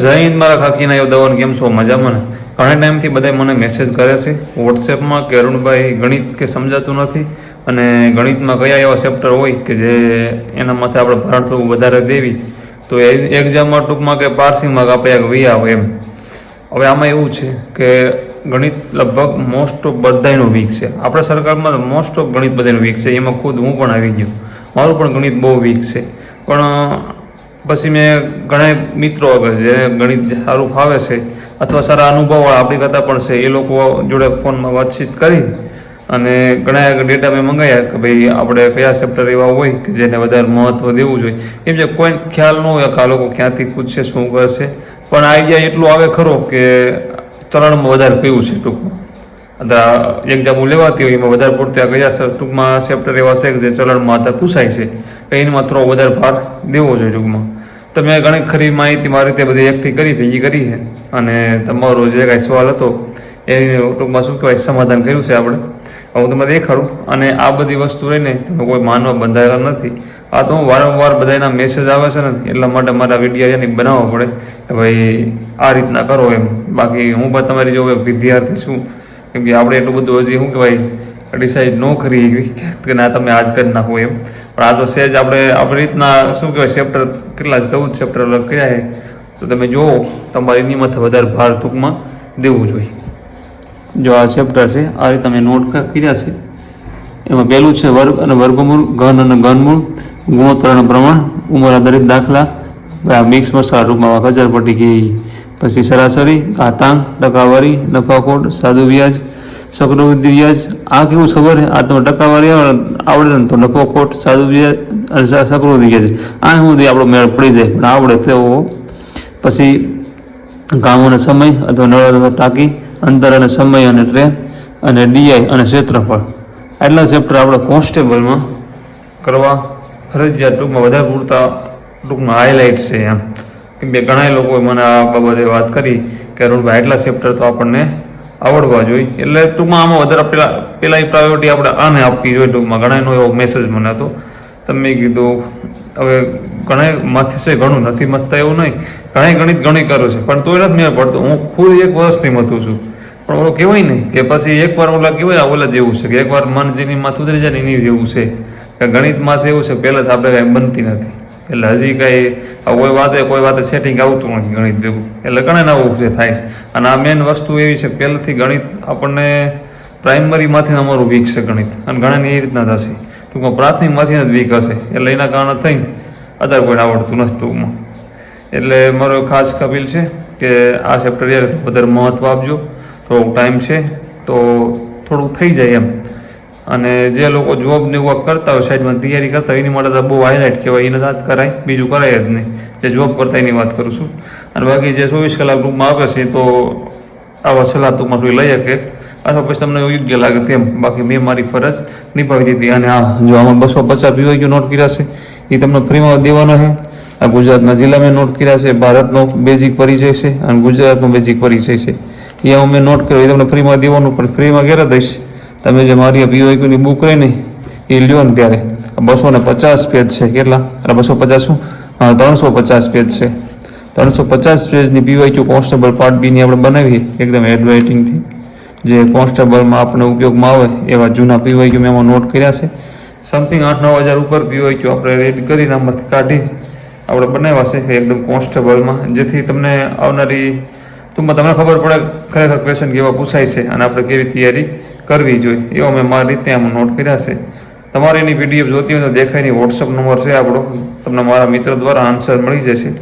જય હિન્દ મારા ખાકીના યોદ્ધાઓને કેમ છો? મજામાં ને? ઘણા ટાઈમથી બધા મને મેસેજ કરે છે. વોટ્સએપમાં કે અરુણભાઈ ગણિત કે સમજાતું નથી અને ગણિતમાં કયા એવા ચેપ્ટર હોય કે જે એના માથે આપણે ભાર થોડું વધારે દેવી, તો એ એક્ઝામમાં ટૂંકમાં કે પારસીમાં કે આપણે એક વી આવે એમ. હવે આમાં એવું છે કે ગણિત લગભગ મોસ્ટ ઓફ બધાયનું વીક છે. આપણા સરકારમાં મોસ્ટ ઓફ ગણિત બધાનું વીક છે. એમાં ખુદ હું પણ આવી ગયો. મારું પણ ગણિત બહુ વીક છે. પણ પછી મેં ઘણા મિત્રો આગળ જે ગણિત સારું ફાવે છે, અથવા સારા અનુભવવાળા આપણી કરતાં પણ છે, એ લોકો જોડે ફોનમાં વાતચીત કરી અને ઘણા ડેટા મેં મંગાવ્યા કે ભાઈ આપણે કયા ચેપ્ટર એવા હોય કે જેને વધારે મહત્ત્વ દેવું જોઈએ. કેમ જે કોઈ ખ્યાલ ન હોય કે આ લોકો ક્યાંથી પૂછશે શું કરશે, પણ આઈડિયા એટલો આવે ખરો કે ચરણમાં વધારે કયું છે ટૂંકમાં. એક્ઝામ લેવાતી હોય એમાં વધારે પૂરતા કયા ટૂંકમાં ચેપ્ટર એવા છે કે જે ચલણમાં અત્યારે પૂછાય છે. એમાં થોડો વધારે ભાર દેવો જોઈએ ટૂંકમાં. તો મેં ઘણી ખરી માહિતી મારી રીતે બધી એકઠી કરી, ભેગી કરી છે. અને તમારો જે કાંઈ સવાલ હતો એની ટૂંકમાં શું કહેવાય, સમાધાન કર્યું છે આપણે. હું તમને દેખાડું. અને આ બધી વસ્તુ રહીને તમે કોઈ માનવા બંધાયેલા નથી. આ તો હું વારંવાર બધાના મેસેજ આવે છે ને, એટલા માટે મારા વીડિયો એની બનાવવા પડે. કે ભાઈ, આ રીતના કરો એમ. બાકી હું પણ તમારી જોઉં વિદ્યાર્થી છું. કેમ કે આપણે એટલું બધું હજી શું કહેવાય ડિસાઇડ ન કરી એવી કે ના તમે આજ કરી નાખો એમ. પણ આ તો સહેજ આપણે, આપણી રીતના શું કહેવાય ચેપ્ટર કેટલા ચૌદ ચેપ્ટર કર્યા છે. તો તમે જુઓ, તમારે એની માથે વધારે ભાર ટૂંકમાં દેવું જોઈએ. જો આ ચેપ્ટર છે, આ રીતે તમે નોટ કર્યા છે. એમાં પહેલું છે વર્ગ અને વર્ગમૂળ, ઘન અને ઘનમૂળ ગુણોત્તરનું પ્રમાણ, ઉંમર આધારિત દાખલા. મિક્સ મસાલા રૂપમાં હજાર પટ્ટી કે પછી સરાસરી, ઘાતાંક, ટકાવારી, નફાખોટ, સાદુ વ્યાજ ચક્રવૃદ્ધિ વ્યાજ આ કેવું ખબર? આ તમે ટકાવારી આવે, આવડે ને તો નફો, ખોટ, સાદું વ્યાજ અને સ- ચક્રવૃદ્ધિ વ્યાજ આ સુધી આપણો મેળ પડી જાય. પણ આવડે તેવો. પછી ગામોનો સમય અથવા નળ ટાંકી, અંતર અને સમય અને ટ્રેન અને ડીઆઈ અને ક્ષેત્રફળ. આટલા ચેપ્ટર આપણે કોન્સ્ટેબલમાં કરવા ફરજિયાત ટૂંકમાં વધારે પૂરતા ટૂંકમાં હાઇલાઇટ છે એમ. કેમ કે ઘણા લોકોએ મને આ બાબતે વાત કરી કે અરુણભાઈ, આટલા ચેપ્ટર તો આપણને આવડવા જોઈએ. એટલે ટૂંકમાં આમાં વધારે પેલા પેલા પ્રાયોરિટી આપણે આને આપવી જોઈએ. ટૂંકમાં ઘણાનો એવો મેસેજ મને હતો. તમે કીધું, હવે ઘણા માથે છે, ઘણું નથી મથતા એવું નહીં. ઘણા ગણિત ઘણી કરું છે, પણ તોય નથી મેળ પડતો. હું ખુદ એક વર્ષથી મથું છું. પણ ઓલો કહેવાય ને કે પછી એકવાર ઓલા કહેવાય ઓલા જેવું છે. કે એકવાર મન જેની માથું ઉતરી જાય ને એની જેવું છે. કે ગણિત માથે એવું છે, પહેલાં તો આપણે કાંઈ બનતી નથી. એટલે હજી કાંઈ કોઈ વાતે કોઈ વાતે સેટિંગ આવતું નથી ગણિત ભેગું. એટલે ઘણા નવું છે થાય છે. અને આ મેન વસ્તુ એવી છે પહેલેથી ગણિત આપણને પ્રાઇમરીમાંથી અમારું વીક છે ગણિત. અને ઘણાને એ રીતના થશે. ટૂંકમાં પ્રાથમિકમાંથી જ વીક હશે. એટલે એના કારણે થઈને અત્યારે કોઈને આવડતું નથી ટૂંકમાં. એટલે મારો ખાસ કપિલ છે કે આ ચેપ્ટર વધારે મહત્ત્વ આપજો. થોડોક ટાઈમ છે. તો થોડુંક થઈ જાય એમ. અને જે લોકો જોબ ને વર્ક કરતા હોય સાઈડમાં તૈયારી કરતા હોય, એની માટે તો બહુ હાઇલાઇટ કહેવાય, એને વાત કરાય, બીજું કરાય જ નહીં. જે જોબ કરતા એની વાત કરું છું. અને બાકી જે ચોવીસ કલાક રૂમમાં આપે છે, તો આવા સલાહ ટૂંકમાં થોડી લઈ શકે. અથવા પછી તમને યોગ્ય લાગે તેમ. બાકી મેં મારી ફરજ નિભાવી દીધી. અને આ જો આમાં બસો પચાસ પીવાય નોટ કર્યા છે એ તમને ફ્રીમાં દેવાના છે. આ ગુજરાતના જિલ્લામાં નોટ કર્યા છે, ભારતનો બેઝિક પરિચય છે, અને ગુજરાતનો બેઝિક પરિચય છે. એ હું મેં નોટ કર્યો એ તમને ફ્રીમાં દેવાનું, પણ ફ્રીમાં ઘેરા દઈશ? તમે જે મારી પીવાયક્યુની બુક રહી ને એ લ્યો ને ત્યારે. બસો ને પચાસ પેજ છે. કેટલા? અરે બસો પચાસ શું? હા, ત્રણસો પચાસ પેજ છે. ત્રણસો પચાસ પેજની પીવાયક્યુ કોન્સ્ટેબલ પાર્ટ બીની આપણે બનાવીએ એકદમ હેન્ડરાઇટિંગથી જે કોન્સ્ટેબલમાં આપણે ઉપયોગમાં આવે એવા જૂના પીવાયક્યુ મેં એમાં નોટ કર્યા છે. સમથિંગ આઠ નવ હજાર ઉપર પીવાયક્યુ આપણે રેડ કરીને આમાંથી કાઢી આપણે બનાવ્યા છે એકદમ કોન્સ્ટેબલમાં જેથી તમને આવનારી ટૂંકમાં તમને ખબર પડે, ખરેખર ક્વેશ્ચન કેવા પૂછાય છે અને આપણે કેવી તૈયારી કરવી જોઈએ, એવો મેં મારી રીતે આમ નોટ કર્યા છે. તમારે એની પીડીએફ જોતી હોય તો દેખાય નહીં વોટ્સઅપ નંબર છે આપણો. તમને મારા મિત્ર દ્વારા આન્સર મળી જશે.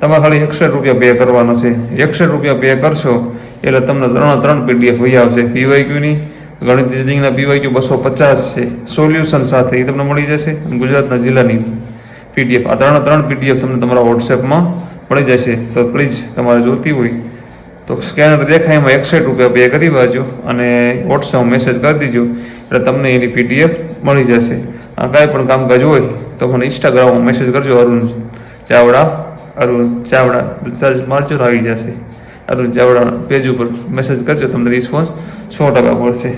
તમારે ખાલી એકસઠ રૂપિયા પે કરવાનો છે. એકસઠ રૂપિયા પે કરશો એટલે તમને ત્રણ ત્રણ પીડીએફ વહી આવશે. પીવાયક્યુની ગણિત રિઝનિંગના પીવાયક્યુ બસો પચાસ છે. સોલ્યુશન સાથે એ તમને મળી જશે. ગુજરાતના જિલ્લાની પીડીએફ આ ત્રણ ત્રણ પીડીએફ તમને તમારા વોટ્સએપમાં મળી જશે. તો પ્લીઝ તમારે જોતી હોય તો સ્કેનર દેખાય એમાં એકસઠ રૂપિયા પે કરી બાજુ અને વોટ્સએપ મેસેજ કરી દીજો, એટલે તમને એની પીડીએફ મળી જશે. આ કાંઈ પણ કામકાજ હોય તો મને ઇન્સ્ટાગ્રામમાં મેસેજ કરજો, અરુણ ચાવડા અરુણ ચાવડા સર્ચ મારજો આવી જશે. અરુણ ચાવડા પેજ ઉપર મેસેજ કરજો, તમને રિસ્પોન્સ સો ટકા મળશે.